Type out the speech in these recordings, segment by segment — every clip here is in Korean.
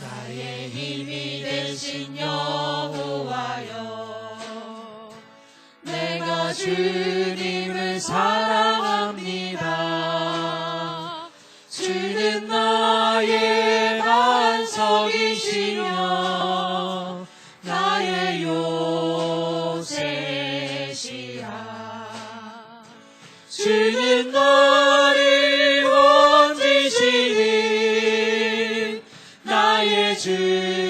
나의 힘이 되신 여호와여 내가 주님을 사랑합니다. 주는 나의 반석이시며 나의 요새시야. 주는 나 Jesus.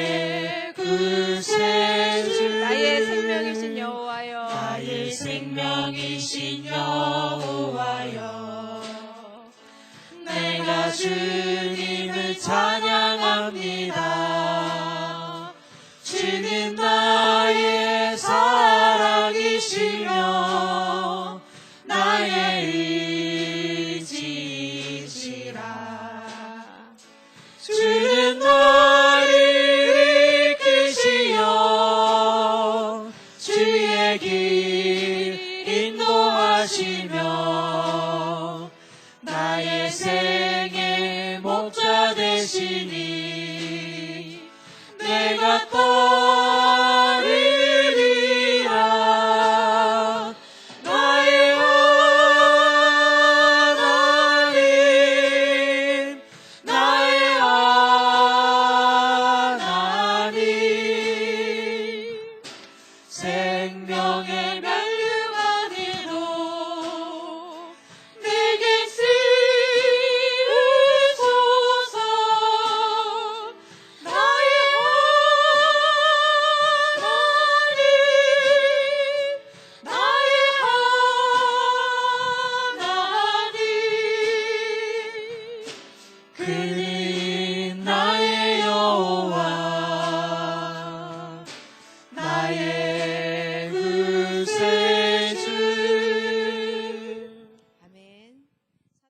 생명이신 여호와여. 내가 주님을 찬양합니다. 하시며 나의 생